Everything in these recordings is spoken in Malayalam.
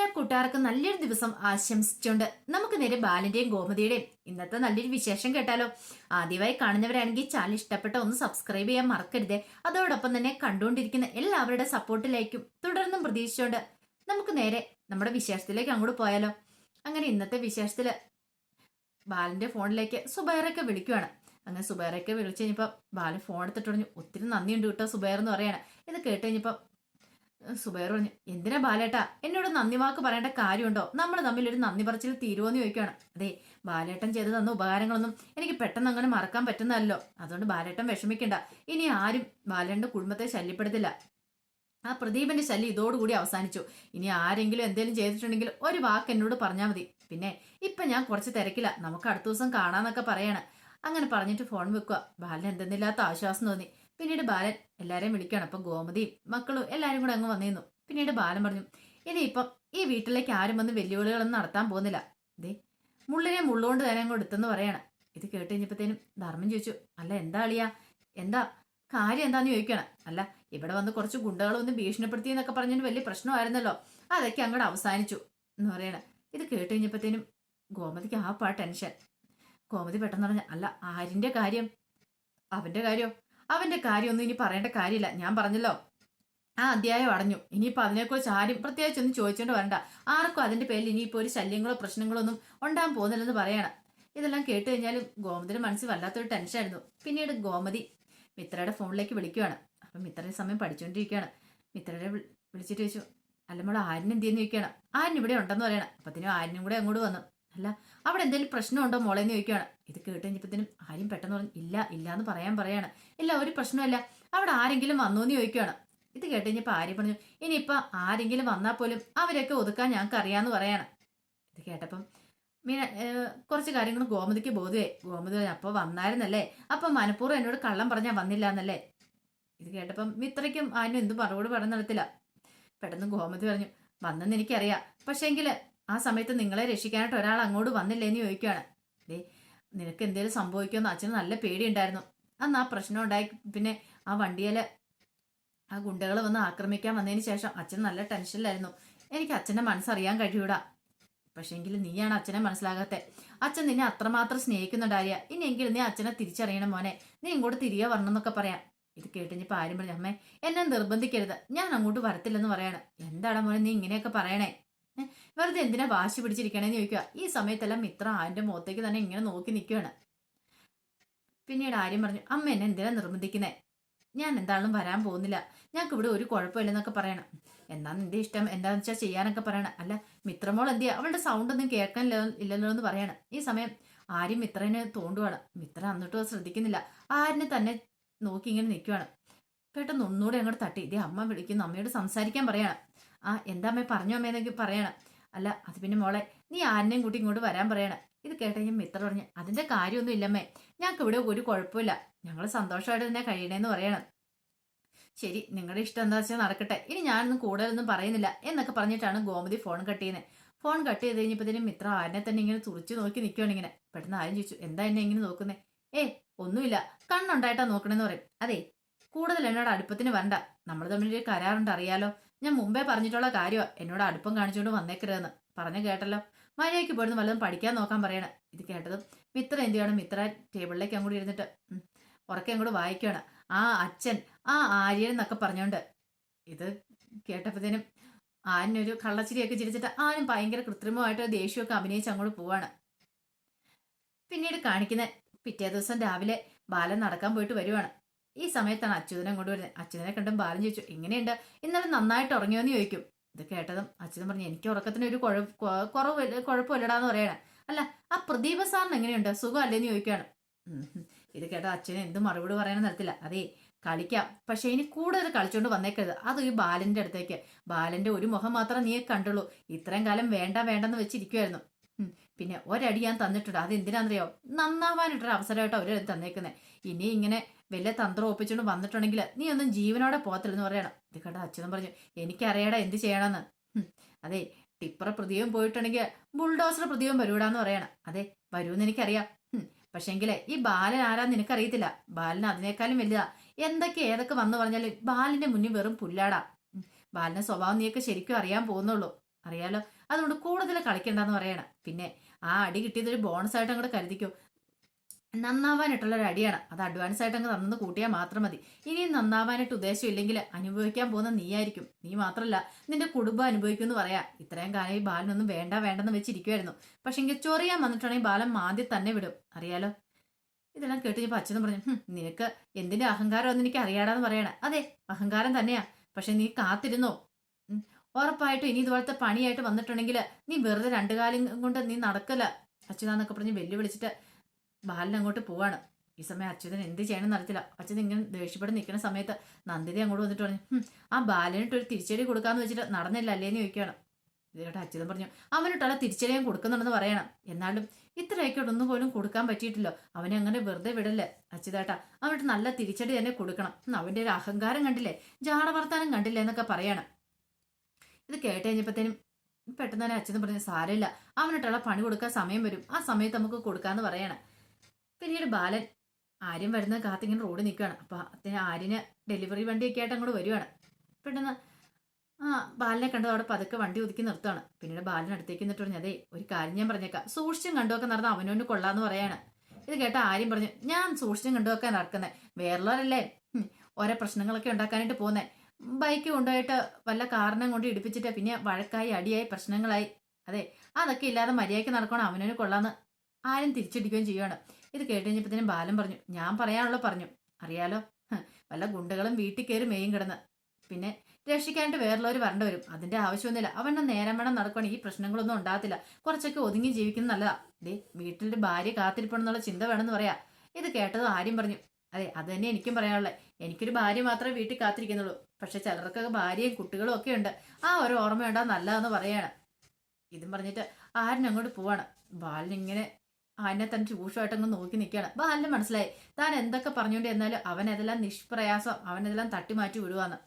എല്ലാ കൂട്ടുകാർക്കും നല്ലൊരു ദിവസം ആശംസിച്ചുകൊണ്ട് നമുക്ക് നേരെ ബാലന്റെയും ഗോമതിയുടെയും. ഇന്നത്തെ നല്ലൊരു വിശേഷം കേട്ടാലോ? ആദ്യമായി കാണുന്നവരാണെങ്കിൽ ചാനൽ ഇഷ്ടപ്പെട്ട ഒന്ന് സബ്സ്ക്രൈബ് ചെയ്യാൻ മറക്കരുത്. അതോടൊപ്പം തന്നെ കണ്ടുകൊണ്ടിരിക്കുന്ന എല്ലാവരുടെ സപ്പോർട്ടിലേക്കും തുടർന്നും പ്രതീക്ഷിച്ചുകൊണ്ട് നമുക്ക് നേരെ നമ്മുടെ വിശേഷത്തിലേക്ക് അങ്ങോട്ട് പോയാലോ? അങ്ങനെ ഇന്നത്തെ വിശേഷത്തിൽ ബാലന്റെ ഫോണിലേക്ക് സുബൈറൊക്കെ വിളിക്കുവാണ്. അങ്ങനെ സുബൈറൊക്കെ വിളിച്ചു കഴിഞ്ഞപ്പോൾ ബാലൻ ഫോൺ എടുത്തിട്ട് പറഞ്ഞു ഒത്തിരി നന്ദിയുണ്ട് കേട്ടോ സുബൈർ എന്ന് പറയാണ്. ഇത് കേട്ട് കഴിഞ്ഞപ്പോൾ സുബൈർ എന്തിനാ ബാലേട്ടാ? എന്നോട് നന്ദി വാക്ക് പറയേണ്ട കാര്യമുണ്ടോ? നമ്മൾ തമ്മിൽ ഒരു നന്ദി പറച്ചിൽ തീരുവോന്ന് ചോദിക്കുകയാണ് അതെ ബാലേട്ടൻ ചെയ്ത് തന്ന ഉപകാരങ്ങളൊന്നും എനിക്ക് പെട്ടെന്ന് അങ്ങനെ മറക്കാൻ പറ്റുന്നതല്ലോ. അതുകൊണ്ട് ബാലേട്ടൻ വിഷമിക്കണ്ട. ഇനി ആരും ബാലേട്ടന്റെ കുടുംബത്തെ ശല്യപ്പെടുത്തില്ല. ആ പ്രദീപന്റെ ശല്യം ഇതോടുകൂടി അവസാനിച്ചു. ഇനി ആരെങ്കിലും എന്തെങ്കിലും ചെയ്തിട്ടുണ്ടെങ്കിൽ ഒരു വാക്ക് എന്നോട് പറഞ്ഞാൽ മതി. പിന്നെ ഇപ്പൊ ഞാൻ കുറച്ച് തിരക്കില്ല നമുക്ക് അടുത്ത ദിവസം കാണാന്നൊക്കെ പറയാണ്. അങ്ങനെ പറഞ്ഞിട്ട് ഫോൺ വെക്കുക ബാലൻ എന്തെന്നില്ലാത്ത ആശ്വാസം തോന്നി. പിന്നീട് ബാലൻ എല്ലാരെയും വിളിക്കുകയാണ്. അപ്പം ഗോമതിയും മക്കളും എല്ലാരും കൂടെ അങ്ങ് വന്നിരുന്നു. പിന്നീട് ബാലൻ പറഞ്ഞു ഇനി ഇപ്പം ഈ വീട്ടിലേക്ക് ആരും വന്ന് വെല്ലുവിളികളൊന്നും നടത്താൻ പോകുന്നില്ല. ദേ മുള്ളിനെ മുള്ളുകൊണ്ട് തന്നെ അങ്ങ് എടുത്തെന്ന് പറയണം. ഇത് കേട്ട് കഴിഞ്ഞപ്പോഴത്തേനും ധർമ്മം ചോദിച്ചു അല്ല എന്താ അളിയാ? എന്താ? കാര്യം എന്താന്ന് ചോദിക്കണം അല്ല ഇവിടെ വന്ന് കുറച്ച് ഗുണ്ടകളൊന്നും ഭീഷണിപ്പെടുത്തി എന്നൊക്കെ പറഞ്ഞിട്ട് വലിയ പ്രശ്നമായിരുന്നല്ലോ. അതൊക്കെ അങ്ങോട്ട് അവസാനിച്ചു. എന്ന് പറയണേ. ഇത് കേട്ട് കഴിഞ്ഞപ്പോഴത്തേനും ഗോമതിക്ക് ആ പാ ടെൻഷൻ. ഗോമതി പെട്ടെന്ന് പറഞ്ഞ അല്ല ആരിന്റെ കാര്യം? അവന്റെ കാര്യം? അവന്റെ കാര്യമൊന്നും ഇനി പറയേണ്ട കാര്യമില്ല. ഞാൻ പറഞ്ഞല്ലോ. ആ അധ്യായം അടഞ്ഞു. ഇനിയിപ്പോൾ അതിനെക്കുറിച്ച് ആരും പ്രത്യേകിച്ച് ഒന്നും ചോദിച്ചോണ്ട് വരണ്ട. ആർക്കും അതിന്റെ പേരിൽ ഇനിയിപ്പോൾ ഒരു ശല്യങ്ങളോ പ്രശ്നങ്ങളോ ഒന്നും ഉണ്ടാകാൻ പോകുന്നില്ലെന്ന് പറയണം. ഇതെല്ലാം കേട്ട് കഴിഞ്ഞാലും ഗോമതിയുടെ മനസ്സിൽ വല്ലാത്തൊരു ടെൻഷനായിരുന്നു. പിന്നീട് ഗോമതി മിത്രയുടെ ഫോണിലേക്ക് വിളിക്കുവാണ്. അപ്പം മിത്രയുടെ സമയം പഠിച്ചുകൊണ്ടിരിക്കുകയാണ് മിത്രയുടെ വിളിച്ചിട്ട് ചോദിച്ചു അല്ല മോളെ ആര്യൻ എന്ത് ചെയ്യുന്നു ചോദിക്കുകയാണ്? ആര്യൻ ഇവിടെ ഉണ്ടെന്ന് പറയണം. അപ്പത്തിനും ആര്യനും കൂടെ അങ്ങോട്ട് വന്നു. അല്ല അവിടെ എന്തെങ്കിലും പ്രശ്നമുണ്ടോ മോളെ? എന്ന് ചോദിക്കുകയാണ്. ഇത് കേട്ട് കഴിഞ്ഞപ്പോഴത്തേനും ആരും പെട്ടെന്ന് പറഞ്ഞു ഇല്ല ഇല്ല എന്ന് പറയാൻ പറയാണ്. ഇല്ല ഒരു പ്രശ്നമല്ല അവിടെ ആരെങ്കിലും വന്നു എന്ന് ചോദിക്കുകയാണ് ഇത് കേട്ട് കഴിഞ്ഞപ്പോൾ ആര്യ പറഞ്ഞു ഇനിയിപ്പോൾ ആരെങ്കിലും വന്നാൽ പോലും അവരൊക്കെ ഒതുക്കാൻ ഞങ്ങൾക്ക് അറിയാമെന്ന് പറയാണ്. ഇത് കേട്ടപ്പം മീന കുറച്ച് കാര്യങ്ങൾ ഗോമതിക്ക് ബോധവേ ഗോമതി അപ്പോൾ വന്നായിരുന്നല്ലേ? അപ്പം മനഃപൂർവം എന്നോട് കള്ളം പറഞ്ഞാൽ വന്നില്ല എന്നല്ലേ? ഇത് കേട്ടപ്പം മിത്രയ്ക്കും ആനും എന്തും മറുപടി പറഞ്ഞു നടത്തില്ല. പെട്ടെന്ന് ഗോമതി പറഞ്ഞു വന്നെന്ന് എനിക്കറിയാം. പക്ഷേങ്കിൽ ആ സമയത്ത് നിങ്ങളെ രക്ഷിക്കാനായിട്ട് ഒരാൾ അങ്ങോട്ട് വന്നില്ലേ എന്ന് ചോദിക്കുകയാണ് നിനക്ക് എന്തെങ്കിലും സംഭവിക്കുമെന്ന് അച്ഛന് നല്ല പേടിയുണ്ടായിരുന്നു. അന്ന് ആ പ്രശ്നം ഉണ്ടായി പിന്നെ ആ വണ്ടിയിൽ ആ ഗുണ്ടകൾ വന്ന് ആക്രമിക്കാൻ വന്നതിന് ശേഷം അച്ഛൻ നല്ല ടെൻഷനിലായിരുന്നു. എനിക്ക് അച്ഛന്റെ മനസ്സറിയാൻ കഴിയൂടാ. പക്ഷേങ്കിൽ നീയാണ് അച്ഛനെ മനസ്സിലാകാത്തെ. അച്ഛൻ നിന്നെ അത്രമാത്രം സ്നേഹിക്കുന്നുണ്ടായ ഇനിയെങ്കിലും നീ അച്ഛനെ തിരിച്ചറിയണം മോനെ. നീ ഇങ്ങോട്ട് തിരികെ വരണം എന്നൊക്കെ പറയാം. ഇത് കേട്ടിഞ്ഞപ്പോൾ ആരും പറഞ്ഞു അമ്മേ എന്നെ നിർബന്ധിക്കരുത്. ഞാൻ അങ്ങോട്ട് വരത്തില്ലെന്ന് പറയാണ്. എന്താടാ മോനെ നീ ഇങ്ങനെയൊക്കെ പറയണേ? വെറുതെ എന്തിനാ വാശി പിടിച്ചിരിക്കണേന്ന് ചോദിക്കുക ഈ സമയത്തെല്ലാം മിത്ര ആന്റെ മുഖത്തേക്ക് തന്നെ ഇങ്ങനെ നോക്കി നിൽക്കുകയാണ് പിന്നീട് ആര്യം പറഞ്ഞു അമ്മ എന്നെ എന്തിനാ നിർബന്ധിക്കുന്നേ? ഞാൻ എന്താണെന്നും വരാൻ പോകുന്നില്ല. ഞങ്ങൾക്ക് ഇവിടെ ഒരു കുഴപ്പമില്ലെന്നൊക്കെ പറയണം. എന്താ നിന്റെ ഇഷ്ടം? എന്താന്ന് വെച്ചാൽ ചെയ്യാനൊക്കെ പറയണം. അല്ല മിത്രമോൾ എന്ത് ചെയ്യുക അവളുടെ സൗണ്ട് ഒന്നും കേൾക്കാനില്ല ഇല്ലല്ലോ എന്ന് പറയണം. ഈ സമയം ആര്യം മിത്രനെ തോണ്ടുവാണ്. മിത്ര അന്നിട്ടും ശ്രദ്ധിക്കുന്നില്ല. ആരിനെ തന്നെ നോക്കി ഇങ്ങനെ നിൽക്കുവാണ് പെട്ടെന്ന് ഒന്നുകൂടെ അങ്ങോട്ട് തട്ടി. ഇതേ അമ്മ വിളിക്കുന്നു. അമ്മയോട് സംസാരിക്കാൻ പറയണം. ആ എന്താ അമ്മേ പറഞ്ഞു അമ്മേന്നൊക്കെ പറയണം. അല്ല അത് പിന്നെ മോളെ നീ ആരിനെയും കൂട്ടി ഇങ്ങോട്ട് വരാൻ പറയണം. ഇത് കേട്ടുകഴിഞ്ഞാൽ മിത്ര പറഞ്ഞു അതിന്റെ കാര്യമൊന്നും ഇല്ലമ്മേ ഞങ്ങൾക്ക് ഇവിടെ ഒരു കുഴപ്പമില്ല. ഞങ്ങൾ സന്തോഷമായിട്ട് തന്നെ കഴിയണേന്ന് പറയണം. ശരി നിങ്ങളുടെ ഇഷ്ടം എന്താ വെച്ചാൽ നടക്കട്ടെ. ഇനി ഞാനൊന്നും കൂടുതലൊന്നും പറയുന്നില്ല എന്നൊക്കെ പറഞ്ഞിട്ടാണ് ഗോമതി ഫോൺ കട്ട് ചെയ്യുന്നത് ഫോൺ കട്ട് ചെയ്ത് കഴിഞ്ഞപ്പോഴത്തേനും മിത്ര ആനെ തന്നെ ഇങ്ങനെ തുറച്ചു നോക്കി നിൽക്കുകയാണ് ഇങ്ങനെ. പെട്ടെന്ന് ആരും ചോദിച്ചു എന്താ എന്നെ ഇങ്ങനെ നോക്കുന്നേ? ഏ ഒന്നുമില്ല. കണ്ണുണ്ടായിട്ടാ നോക്കണേന്ന് പറയും. അതെ കൂടുതൽ എന്നോട് അടുപ്പത്തിന് വരണ്ട. നമ്മൾ തമ്മിൽ ഒരു കരാറുണ്ട് അറിയാലോ. ഞാൻ മുമ്പേ പറഞ്ഞിട്ടുള്ള കാര്യമാ എന്നോട് അടുപ്പം കാണിച്ചുകൊണ്ട് വന്നേക്കരുതെന്ന്. പറഞ്ഞു കേട്ടല്ലോ. മര്യാദയ്ക്ക് പോയിരുന്നു വല്ലതും പഠിക്കാൻ നോക്കാൻ പറയണ. ഇത് കേട്ടതും മിത്ര എന്ത് ചെയ്യണം? മിത്ര ടേബിളിലേക്ക് അങ്ങോട്ട് ഇരുന്നിട്ട് ഉറക്കെ അങ്ങോട്ട് വായിക്കുകയാണ് ആ അച്ഛൻ ആ ആര്യൻ എന്നൊക്കെ പറഞ്ഞോണ്ട്. ഇത് കേട്ടപ്പോഴത്തേനും ആനൊരു കള്ളച്ചിരിയൊക്കെ ചിരിച്ചിട്ട് ആനും ഭയങ്കര കൃത്രിമമായിട്ട് ദേഷ്യമൊക്കെ അഭിനയിച്ച് അങ്ങോട്ട് പോവാണ്. പിന്നീട് കാണിക്കുന്ന പിറ്റേ ദിവസം രാവിലെ ബാലൻ നടക്കാൻ പോയിട്ട് വരുവാണ്. ഈ സമയത്താണ് അച്യുതനെ അങ്ങോട്ട് വരുന്നത്. അച്യുതനെ കണ്ടും ബാലൻ ചോദിച്ചു ഇങ്ങനെയുണ്ട് ഇന്നലെ നന്നായിട്ട് ഉറങ്ങിയോ എന്ന് ചോദിക്കും. ഇത് കേട്ടതും അച്യുതൻ പറഞ്ഞു എനിക്ക് ഉറക്കത്തിന് ഒരു കുറവ് കുഴപ്പമില്ലടാന്ന് പറയണേ. അല്ല ആ പ്രദീപ സാറിന് എങ്ങനെയുണ്ട്? സുഖം അല്ലേന്ന് ചോദിക്കുകയാണ്. ഇത് കേട്ട അച്ഛന് എന്ത് മറുപടി പറയാനും നടത്തില്ല അതേ കളിക്കാം. പക്ഷെ ഇനി കൂടുതൽ കളിച്ചോണ്ട് വന്നേക്കരുത്. അത് ഈ ബാലന്റെ അടുത്തേക്ക്. ബാലന്റെ ഒരു മുഖം മാത്രം നീ കണ്ടുള്ളൂ. ഇത്രയും കാലം വേണ്ട വേണ്ടെന്ന് വെച്ചിരിക്കുമായിരുന്നു. പിന്നെ ഒരടി ഞാൻ തന്നിട്ടുണ്ട്. എന്തിനാന്നറിയോ നന്നാവാനിട്ടൊരു അവസരമായിട്ടോ അവർ തന്നേക്കുന്നത് ഇനി ഇങ്ങനെ വലിയ തന്ത്രം ഒപ്പിച്ചുകൊണ്ട് വന്നിട്ടുണ്ടെങ്കിൽ നീ ഒന്നും ജീവനോടെ പോകത്തില്ലെന്ന് പറയണം. ഇത് കേട്ട അച്ഛനും പറഞ്ഞു എനിക്കറിയടാ എന്ത് ചെയ്യണമെന്ന് അതെ ടിപ്പറ പ്രതിയും പോയിട്ടുണ്ടെങ്കിൽ ബുൾഡോസർ പ്രതിയും വരൂടാന്ന് പറയണം. അതെ വരൂന്ന് എനിക്കറിയാം. ഉം. പക്ഷെങ്കിലേ ഈ ബാലൻ ആരാന്ന് നിനക്കറിയത്തില്ല. ബാലൻ അതിനേക്കാളും വലുതാ. എന്തൊക്കെ ഏതൊക്കെ വന്നു പറഞ്ഞാൽ ബാലിന്റെ മുന്നിൽ വെറും പുല്ലാടാ. ബാലിന്റെ സ്വഭാവം നീയൊക്കെ ശരിക്കും അറിയാൻ പോകുന്നുള്ളൂ. അറിയാലോ? അതുകൊണ്ട് കൂടുതൽ കളിക്കണ്ടെന്ന് പറയണം. പിന്നെ ആ അടി കിട്ടിയതൊരു ബോണസ് ആയിട്ട് അങ്ങോട്ട് കരുതിക്കോ. നന്നാവാനായിട്ടുള്ള ഒരു അടിയാണ്. അത് അഡ്വാൻസ് ആയിട്ട് അങ്ങ് തന്നത് കൂട്ടിയാൽ മാത്രം മതി. ഇനിയും നന്നാവാനായിട്ട് ഉദ്ദേശമില്ലെങ്കിൽ അനുഭവിക്കാൻ പോകുന്ന നീയായിരിക്കും. നീ മാത്രമല്ല നിന്റെ കുടുംബം അനുഭവിക്കുമെന്ന് പറയാം. ഇത്രയും കാലം ഈ ബാലനൊന്നും വേണ്ട വേണ്ടെന്ന് വെച്ചിരിക്കുമായിരുന്നു പക്ഷെ എങ്കിൽ ചൊറിയാൻ വന്നിട്ടുണ്ടെങ്കിൽ ബാലൻ മാന്തി തന്നെ വിടും. അറിയാലോ? ഇതെല്ലാം കേട്ട് ഞാൻ അച്ഛനും പറഞ്ഞു "ഹും, നിനക്ക് എന്തിന്റെ അഹങ്കാരം എന്ന് എനിക്ക് അറിയാടാന്ന് പറയണേ. അതെ അഹങ്കാരം തന്നെയാ. പക്ഷെ നീ കാത്തിരുന്നോ? ഉറപ്പായിട്ടും ഇനി ഇതുപോലത്തെ പണിയായിട്ട് വന്നിട്ടുണ്ടെങ്കിൽ നീ വെറുതെ രണ്ടു കാലം കൊണ്ട് നീ നടക്കല അച്യുതാന്നൊക്കെ പറഞ്ഞ് വെല്ലുവിളിച്ചിട്ട് ബാലൻ അങ്ങോട്ട് പോവാണ്. ഈ സമയം അച്യുതൻ എന്ത് ചെയ്യണമെന്ന് അറിയത്തില്ല. അച്യുതൻ ഇങ്ങനെ ദേഷ്യപ്പെട്ട് നിൽക്കുന്ന സമയത്ത് നന്ദിനി അങ്ങോട്ട് വന്നിട്ട് പറഞ്ഞു ആ ബാലനിട്ട് ഒരു തിരിച്ചടി കൊടുക്കാന്ന് വെച്ചിട്ട് നടന്നില്ല അല്ലേന്ന് ചോദിക്കുകയാണ്. ഇതിലോട്ട് അച്യുതൻ പറഞ്ഞു അവനിട്ടല്ല തിരിച്ചടി ഞാൻ കൊടുക്കുന്നുണ്ടെന്ന് പറയണം. എന്നാലും ഇത്രയൊക്കെ പോലും കൊടുക്കാൻ പറ്റിയിട്ടില്ലോ. അവനെ അങ്ങനെ വെറുതെ വിടല്ലേ? അച്യുതേട്ടാ അവനിട്ട് നല്ല തിരിച്ചടി തന്നെ കൊടുക്കണം. അവന്റെ ഒരു അഹങ്കാരം കണ്ടില്ലേ? ജാഡ വർത്താനം കണ്ടില്ലേ? എന്നൊക്കെ പറയണം. ഇത് കേട്ട് കഴിഞ്ഞപ്പോഴത്തേനും പെട്ടെന്ന് തന്നെ അച്ഛനും പറഞ്ഞു സാരമില്ല. അവനിട്ടുള്ള പണി കൊടുക്കാൻ സമയം വരും. ആ സമയത്ത് നമുക്ക് കൊടുക്കാന്ന് പറയണം. പിന്നീട് ബാലൻ ആര്യം വരുന്ന കാത്തിങ്ങനെ റോഡ് നിൽക്കുകയാണ്. അപ്പൊ അത്തിന് ആര്യന് ഡെലിവറി വണ്ടിയൊക്കെ ആയിട്ട് അങ്ങോട്ട് വരുവാണ്. പെട്ടെന്ന് ആ ബാലിനെ കണ്ടത് അവിടെ പതുക്കെ വണ്ടി ഒതുക്കി നിർത്തുകയാണ് പിന്നീട് ബാലൻ അടുത്തേക്ക് നിന്നിട്ട് പറഞ്ഞു അതെ ഒരു കാര്യം ഞാൻ പറഞ്ഞേക്കാം. സൂക്ഷിച്ചും കണ്ടുവൊക്കെ നടന്ന അവനോന് കൊള്ളാന്ന് പറയാണ്. ഇത് കേട്ട ആര്യം പറഞ്ഞു ഞാൻ സൂക്ഷിച്ചും കണ്ടുവൊക്കെ നടക്കുന്നത് വേറുള്ളവരല്ലേ ഓരോ പ്രശ്നങ്ങളൊക്കെ ഉണ്ടാക്കാനായിട്ട് പോകുന്നേ. ബൈക്ക് കൊണ്ടുപോയിട്ട് വല്ല കാരണം കൊണ്ട് ഇടിപ്പിച്ചിട്ട് പിന്നെ വഴക്കായി അടിയായി പ്രശ്നങ്ങളായി. അതെ അതൊക്കെ ഇല്ലാതെ മര്യാദയ്ക്ക് നടക്കണം? അവനൊരു കൊള്ളാന്ന് ആരും തിരിച്ചടിക്കുകയും ചെയ്യുകയാണ്. ഇത് കേട്ട് കഴിഞ്ഞപ്പോഴത്തേനും ബാലൻ പറഞ്ഞു ഞാൻ പറയാനുള്ള പറഞ്ഞു. അറിയാലോ? വല്ല ഗുണ്ടകളും വീട്ടിൽ കയറി മെയിൻ കിടന്ന്. പിന്നെ രക്ഷിക്കാനായിട്ട് വേറുള്ളവർ വരേണ്ട വരും. അതിന്റെ ആവശ്യമൊന്നുമില്ല. അവനെ നേരം വേണം നടക്കണം ഈ പ്രശ്നങ്ങളൊന്നും ഉണ്ടാകത്തില്ല. കുറച്ചൊക്കെ ഒതുങ്ങി ജീവിക്കുന്നത് നല്ലതാ. ദേ വീട്ടിലൊരു ഭാര്യ കാത്തിരിപ്പണമെന്നുള്ള ചിന്ത വേണമെന്ന് പറയാ. ഇത് കേട്ടത് ആര്യം പറഞ്ഞു അതെ അത് തന്നെ എനിക്കും പറയാനുള്ളത് എനിക്കൊരു ഭാര്യ മാത്രമേ വീട്ടിൽ കാത്തിരിക്കുന്നുള്ളൂ. പക്ഷെ ചിലർക്കൊക്കെ ഭാര്യയും കുട്ടികളും ഒക്കെ ഉണ്ട്. ആ ഒരു ഓർമ്മയുണ്ടാ നല്ലതെന്ന് പറയാണ്. ഇതും പറഞ്ഞിട്ട് ആരൻ അങ്ങോട്ട് പോവാണ്. ബാലൻ ഇങ്ങനെ ആനെ തന്നെ രൂക്ഷമായിട്ട് അങ്ങ് നോക്കി നിൽക്കുകയാണ്. ബാലിന് മനസ്സിലായി. താൻ എന്തൊക്കെ പറഞ്ഞുകൊണ്ട് എന്നാലും അവൻ അതെല്ലാം നിഷ്പ്രയാസം അവൻ അവനതെല്ലാം തട്ടിമാറ്റി വിടുവാന്ന്.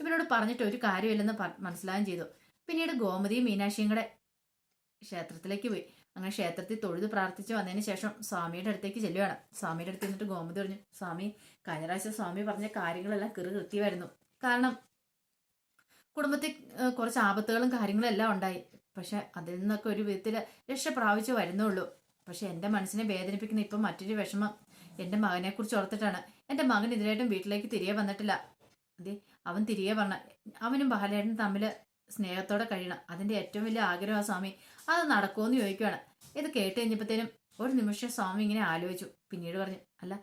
ഇവനോട് പറഞ്ഞിട്ട് ഒരു കാര്യമില്ലെന്ന് മനസ്സിലാകുകയും ചെയ്തു. പിന്നീട് ഗോമതിയും മീനാക്ഷിയും കൂടെ ക്ഷേത്രത്തിലേക്ക് പോയി. അങ്ങനെ ക്ഷേത്രത്തിൽ തൊഴുത് പ്രാർത്ഥിച്ച് വന്നതിന് ശേഷം സ്വാമിയുടെ അടുത്തേക്ക് ചെല്ലുകയാണ് സ്വാമിയുടെ അടുത്ത് നിന്നിട്ട് ഗോമതി പറഞ്ഞു സ്വാമി കഴിഞ്ഞ പ്രാവശ്യം സ്വാമി പറഞ്ഞ കാര്യങ്ങളെല്ലാം കൃ കൃത്യമായിരുന്നു കാരണം കുടുംബത്തിൽ കുറച്ച് ആപത്തുകളും കാര്യങ്ങളും എല്ലാം ഉണ്ടായി. പക്ഷെ അതിൽ നിന്നൊക്കെ ഒരു വിധത്തിൽ രക്ഷ പ്രാപിച്ചു വരുന്നുള്ളൂ. പക്ഷെ എന്റെ മനസ്സിനെ വേദനിപ്പിക്കുന്ന ഇപ്പം മറ്റൊരു വിഷമം എന്റെ മകനെ കുറിച്ച് ഓർത്തിട്ടാണ്. എന്റെ മകൻ ഇതിനായിട്ടും വീട്ടിലേക്ക് തിരികെ വന്നിട്ടില്ല. അതെ അവൻ തിരികെ വന്ന അവനും ബാലേട്ടനും തമ്മിൽ സ്നേഹത്തോടെ കഴിയണം. അതിന്റെ ഏറ്റവും വലിയ ആഗ്രഹമാണ് സ്വാമി അത് നടക്കുമെന്ന് ചോദിക്കുകയാണ് ഇത് കേട്ട് കഴിഞ്ഞപ്പോഴത്തേനും ഒരു നിമിഷം സ്വാമി ഇങ്ങനെ ആലോചിച്ചു. പിന്നീട് പറഞ്ഞു അല്ല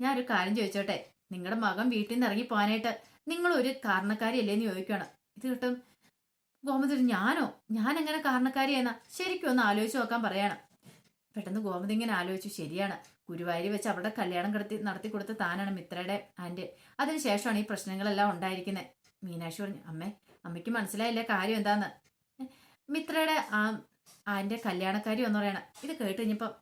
ഞാൻ ഒരു കാര്യം ചോദിച്ചോട്ടെ. നിങ്ങളുടെ മകൻ വീട്ടിൽ നിന്ന് ഇറങ്ങി പോകാനായിട്ട് നിങ്ങൾ ഒരു കാരണക്കാരിയല്ലേന്ന് ചോദിക്കുകയാണ്. ഇത് കിട്ടും. ഗോമതി ഞാനോ? ഞാൻ എങ്ങനെ കാരണക്കാരിയെന്നാ ശരിക്കും ഒന്ന് ആലോചിച്ച് നോക്കാൻ പറയാണ്. പെട്ടെന്ന് ഗോമതി ഇങ്ങനെ ആലോചിച്ചു ശരിയാണ്. ഗുരുവായൂർ വെച്ച് അവിടെ കല്യാണം കിടത്തി നടത്തി കൊടുത്ത താനാണ് മിത്രയുടെ ആൻഡ് അതിനുശേഷമാണ് ഈ പ്രശ്നങ്ങളെല്ലാം ഉണ്ടായിരിക്കുന്നത് മീനാക്ഷി പറഞ്ഞു അമ്മേ അമ്മയ്ക്ക് മനസ്സിലായില്ല കാര്യം എന്താന്ന്. മിത്രയുടെ ആ ആന്റെ കല്യാണക്കാരി എന്ന് പറയണം. ഇത് കേട്ട് കഴിഞ്ഞപ്പം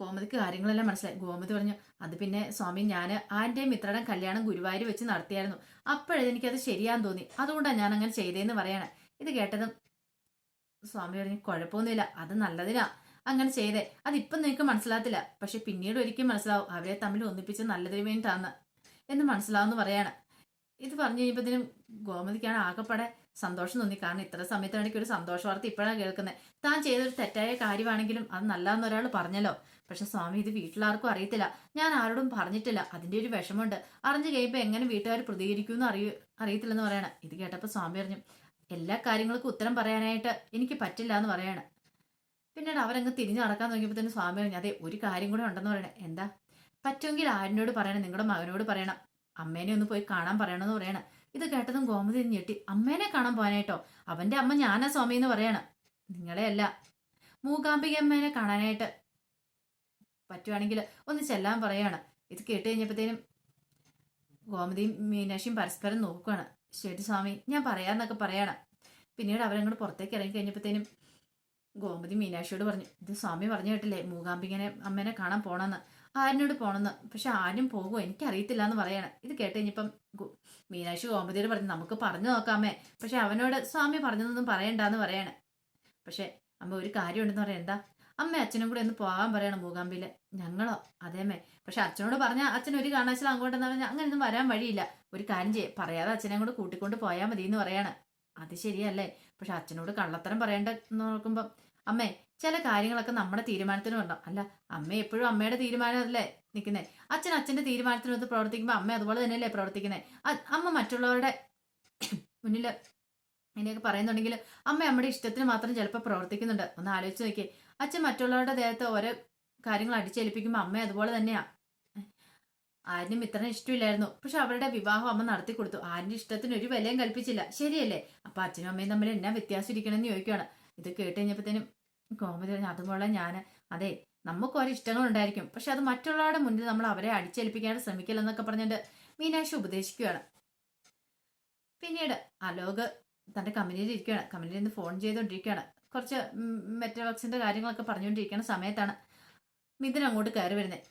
ഗോമതിക്ക് കാര്യങ്ങളെല്ലാം മനസ്സിലായി. ഗോമതി പറഞ്ഞു അത് പിന്നെ സ്വാമി ഞാൻ ആന്റെയും മിത്രയുടെ കല്യാണം ഗുരുവായൂർ വെച്ച് നടത്തിയായിരുന്നു. അപ്പോഴെനിക്കത് ശരിയാന്ന് തോന്നി. അതുകൊണ്ടാണ് ഞാൻ അങ്ങനെ ചെയ്തതെന്ന് പറയണേ. ഇത് കേട്ടതും സ്വാമി പറഞ്ഞു കുഴപ്പമൊന്നുമില്ല അത് നല്ലതിനാ. അങ്ങനെ ചെയ്തേ. അതിപ്പം നിനക്ക് മനസ്സിലാത്തില്ല പക്ഷെ പിന്നീട് ഒരിക്കലും മനസ്സിലാവും അവരെ തമ്മിൽ ഒന്നിപ്പിച്ച് നല്ലതിന് വേണ്ടിയിട്ടാണ് എന്ന് മനസ്സിലാവുമെന്ന് പറയാണ്. ഇത് പറഞ്ഞു കഴിയുമ്പോഴത്തേനും ഗോമതിക്കാണ് ആകെപ്പാടെ സന്തോഷം തോന്നി. കാരണം ഇത്ര സമയത്താണ് എനിക്ക് ഒരു സന്തോഷ വാർത്ത ഇപ്പോഴാണ് കേൾക്കുന്നത് താൻ ചെയ്തൊരു തെറ്റായ കാര്യമാണെങ്കിലും അത് നല്ലതെന്ന് ഒരാൾ പറഞ്ഞല്ലോ. പക്ഷെ സ്വാമി ഇത് വീട്ടിലാർക്കും അറിയത്തില്ല. ഞാൻ ആരോടും പറഞ്ഞിട്ടില്ല. അതിന്റെ ഒരു വിഷമമുണ്ട്. അറിഞ്ഞു കഴിയുമ്പോൾ എങ്ങനെ വീട്ടുകാർ പ്രതികരിക്കുമെന്ന് അറിയ അറിയത്തില്ലെന്ന് പറയണ. ഇത് കേട്ടപ്പോൾ സ്വാമി പറഞ്ഞു എല്ലാ കാര്യങ്ങൾക്കും ഉത്തരം പറയാനായിട്ട് എനിക്ക് പറ്റില്ല എന്ന് പറയാണ്. പിന്നീട് അവരങ്ങ് തിരിഞ്ഞു നടക്കാൻ തുടങ്ങിയപ്പോൾ തന്നെ സ്വാമി പറഞ്ഞു അതെ ഒരു കാര്യം കൂടെ ഉണ്ടെന്ന് പറയണേ. എന്താ? പറ്റുമെങ്കിൽ ആരിനോട് പറയണം? നിങ്ങളുടെ മകനോട് പറയണം. അമ്മേനെ ഒന്ന് പോയി കാണാൻ പറയണമെന്ന് പറയണം. ഇത് കേട്ടതും ഗോമതി ഞെട്ടി അമ്മേനെ കാണാൻ പോകാനായിട്ടോ? അവന്റെ അമ്മ ഞാനാ സ്വാമി എന്ന് പറയാണ്. നിങ്ങളെ അല്ല മൂകാംബിക അമ്മേനെ കാണാനായിട്ട് പറ്റുവാണെങ്കിൽ ഒന്ന് ചെല്ലാൻ പറയാണ്. ഇത് കേട്ട് കഴിഞ്ഞപ്പോഴത്തേനും ഗോമതിയും മീനാക്ഷിയും പരസ്പരം നോക്കുകയാണ് ശരി സ്വാമി ഞാൻ പറയാന്നൊക്കെ പറയാണ്. പിന്നീട് അവരങ്ങോട്ട് പുറത്തേക്ക് ഇറങ്ങി കഴിഞ്ഞപ്പോഴത്തേനും ഗോമതി മീനാക്ഷിയോട് പറഞ്ഞു ഇത് സ്വാമി പറഞ്ഞു കേട്ടില്ലേ മൂകാംബികനെ അമ്മേനെ കാണാൻ പോണെന്ന്. ആരിനോട് പോണെന്ന്? പക്ഷെ ആരും പോകുമോ? എനിക്കറിയത്തില്ല എന്ന് പറയാണ്. ഇത് കേട്ട് കഴിഞ്ഞപ്പം മീനാക്ഷി ഗോമതിയോട് പറഞ്ഞു നമുക്ക് പറഞ്ഞു നോക്കാമേ പക്ഷെ അവനോട് സ്വാമി പറഞ്ഞതൊന്നും പറയണ്ടെന്ന് പറയാണ്. പക്ഷെ അമ്മ ഒരു കാര്യമുണ്ടെന്ന് പറയാം. എന്താ? അമ്മ അച്ഛനും കൂടെ ഒന്ന് പോകാൻ പറയണം മൂകാംബിയിൽ. ഞങ്ങളോ? അതേമേ പക്ഷെ അച്ഛനോട് പറഞ്ഞാൽ അച്ഛൻ ഒരു കാരണവശാലും അങ്ങോട്ടെന്ന് പറഞ്ഞാൽ അങ്ങനെയൊന്നും വരാൻ വഴിയില്ല. ഒരു കാര്യം ചെയ്യേ. പറയാതെ അച്ഛനെ കൂടെ കൂട്ടിക്കൊണ്ട് പോയാൽ മതി എന്ന് പറയാണ്. അത് ശരിയല്ലേ? പക്ഷെ അച്ഛനോട് കള്ളത്തരം പറയേണ്ട നോക്കുമ്പോൾ അമ്മേ ചില കാര്യങ്ങളൊക്കെ നമ്മുടെ തീരുമാനത്തിന് വേണം അല്ല അമ്മ എപ്പോഴും അമ്മയുടെ തീരുമാനമല്ലേ നിൽക്കുന്നേ അച്ഛൻ അച്ഛന്റെ തീരുമാനത്തിനൊത്ത് പ്രവർത്തിക്കുമ്പോൾ അമ്മ അതുപോലെ തന്നെയല്ലേ പ്രവർത്തിക്കുന്നത് അമ്മ മറ്റുള്ളവരുടെ മുന്നിൽ ഇങ്ങനെയൊക്കെ പറയുന്നുണ്ടെങ്കിൽ അമ്മ നമ്മുടെ ഇഷ്ടത്തിന് മാത്രം ചിലപ്പോൾ പ്രവർത്തിക്കുന്നുണ്ട്. ഒന്ന് ആലോചിച്ച് നോക്കിയേ. അച്ഛൻ മറ്റുള്ളവരുടെ ദേഹത്ത് ഓരോ കാര്യങ്ങൾ അടിച്ചേൽപ്പിക്കുമ്പോൾ അമ്മ അതുപോലെ തന്നെയാ. ആരിനും ഇത്ര ഇഷ്ടമില്ലായിരുന്നു. പക്ഷെ അവരുടെ വിവാഹം അമ്മ നടത്തി കൊടുത്തു. ആരിന്റെ ഇഷ്ടത്തിന് ഒരു വിലയും കൽപ്പിച്ചില്ല. ശരിയല്ലേ? അപ്പൊ അച്ഛനും അമ്മയും തമ്മിൽ എന്നെ വ്യത്യാസം ഇരിക്കണമെന്ന് ചോദിക്കുകയാണ് ഇത് കേട്ട് കഴിഞ്ഞപ്പോഴത്തേനും കോമതി പറഞ്ഞു അതുപോലെ ഞാൻ അതെ നമുക്ക് ഓരോ ഇഷ്ടങ്ങൾ ഉണ്ടായിരിക്കും. പക്ഷെ അത് മറ്റുള്ളവരുടെ മുന്നിൽ നമ്മൾ അവരെ അടിച്ചേൽപ്പിക്കാൻ ശ്രമിക്കില്ലെന്നൊക്കെ പറഞ്ഞിട്ട് മീനാക്ഷി ഉപദേശിക്കുകയാണ് പിന്നീട് അലോക് തന്റെ കമ്പനിയിൽ ഇരിക്കുകയാണ് കമ്പനിയിൽ നിന്ന് ഫോൺ ചെയ്തുകൊണ്ടിരിക്കുകയാണ് കുറച്ച് മെറ്റവർക്സിന്റെ കാര്യങ്ങളൊക്കെ പറഞ്ഞുകൊണ്ടിരിക്കുന്ന സമയത്താണ് മിഥുൻ അങ്ങോട്ട് കയറി വരുന്നത്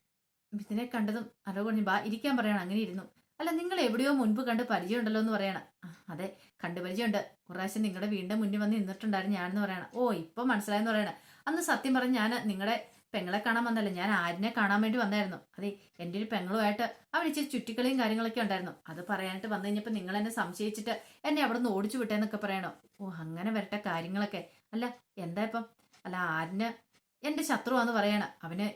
മിഥുനെ കണ്ടതും അലോ പറഞ്ഞു ബാ ഇരിക്കാൻ പറയണം അങ്ങനെ ഇരുന്നു അല്ല നിങ്ങൾ എവിടെയോ മുൻപ് കണ്ട് പരിചയമുണ്ടല്ലോ എന്ന് പറയണം. "ആ, അതെ കണ്ട് പരിചയമുണ്ട്. പ്രാവശ്യം നിങ്ങളുടെ വീണ്ടും മുന്നിൽ വന്ന് നിന്നിട്ടുണ്ടായിരുന്നു ഞാനെന്ന് പറയണം. ഓ ഇപ്പൊ മനസ്സിലായെന്ന് പറയണം. അന്ന് സത്യം പറഞ്ഞ് ഞാൻ നിങ്ങളുടെ പെങ്ങളെ കാണാൻ വന്നല്ല ഞാൻ ആരിനെ കാണാൻ വേണ്ടി വന്നായിരുന്നു? അതെ എന്റെ ഒരു പെങ്ങളുമായിട്ട് അവിടെ ഇച്ചിരി ചുറ്റിക്കളിയും കാര്യങ്ങളൊക്കെ ഉണ്ടായിരുന്നു. അത് പറയാനായിട്ട് വന്നു കഴിഞ്ഞപ്പോൾ നിങ്ങൾ എന്നെ സംശയിച്ചിട്ട് എന്നെ അവിടെ നിന്ന് ഓടിച്ചു വിട്ടേന്നൊക്കെ പറയണോ? ഓ അങ്ങനെ വരട്ടെ കാര്യങ്ങളൊക്കെ. അല്ല എന്താ ഇപ്പം? അല്ല ആരിന്? എന്റെ ശത്രുവാന്ന് പറയണം. അവന്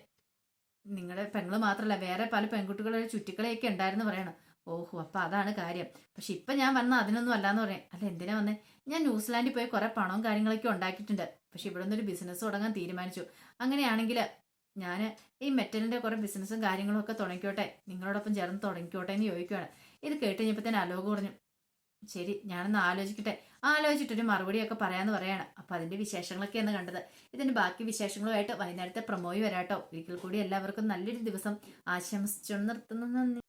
നിങ്ങളെ പെങ്ങൾ മാത്രമല്ല വേറെ പല പെൺകുട്ടികളുടെ ചുറ്റിക്കളിയൊക്കെ ഉണ്ടായിരുന്നു പറയണം. ഓഹോ അപ്പൊ അതാണ് കാര്യം. പക്ഷെ ഇപ്പൊ ഞാൻ വന്ന അതിനൊന്നും അല്ലാന്ന് പറയാം. അല്ല എന്തിനാ വന്നേ? ഞാൻ ന്യൂസിലാൻഡിൽ പോയി കുറെ പണവും കാര്യങ്ങളൊക്കെ ഉണ്ടാക്കിയിട്ടുണ്ട്. പക്ഷെ ഇവിടെ നിന്നൊരു ബിസിനസ് തുടങ്ങാൻ തീരുമാനിച്ചു. അങ്ങനെയാണെങ്കിൽ ഞാൻ ഈ മെറ്റലിന്റെ കുറേ ബിസിനസ്സും കാര്യങ്ങളും ഒക്കെ തുടങ്ങിക്കോട്ടെ. നിങ്ങളോടൊപ്പം ചേർന്ന് തുടങ്ങിക്കോട്ടെ എന്ന് ചോദിക്കുകയാണ് ഇത് കേട്ട് കഴിഞ്ഞപ്പോൾ തന്നെ അലോക പറഞ്ഞു ശരി ഞാനൊന്ന് ആലോചിക്കട്ടെ. ആലോചിച്ചിട്ടൊരു മറുപടിയൊക്കെ പറയാന്ന് പറയാണ്. അപ്പൊ അതിന്റെ വിശേഷങ്ങളൊക്കെയാണ് കണ്ടത്. ഇതിന്റെ ബാക്കി വിശേഷങ്ങളുമായിട്ട് വൈകുന്നേരത്തെ പ്രമോയി വരാട്ടോ. ഒരിക്കൽ കൂടി എല്ലാവർക്കും നല്ലൊരു ദിവസം ആശംസിച്ചു നിർത്തുന്നു. നന്ദി.